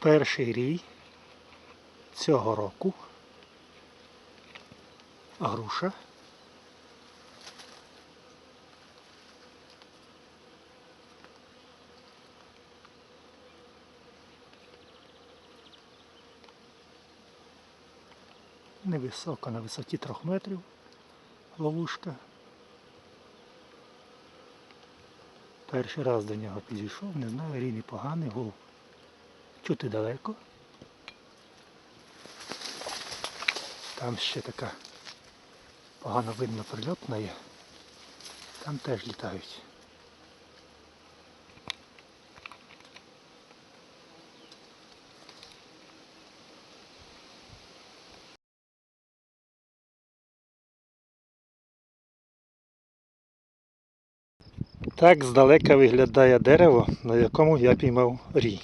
Перший рій цього року. Груша. Невисока, на висоті трьох метрів ловушка. Перший раз до нього підійшов, не знаю, рій непоганий, гул чути далеко. Там ще така погано видно прильотна є. Там теж літають. Так здалека виглядає дерево, на якому я піймав рій.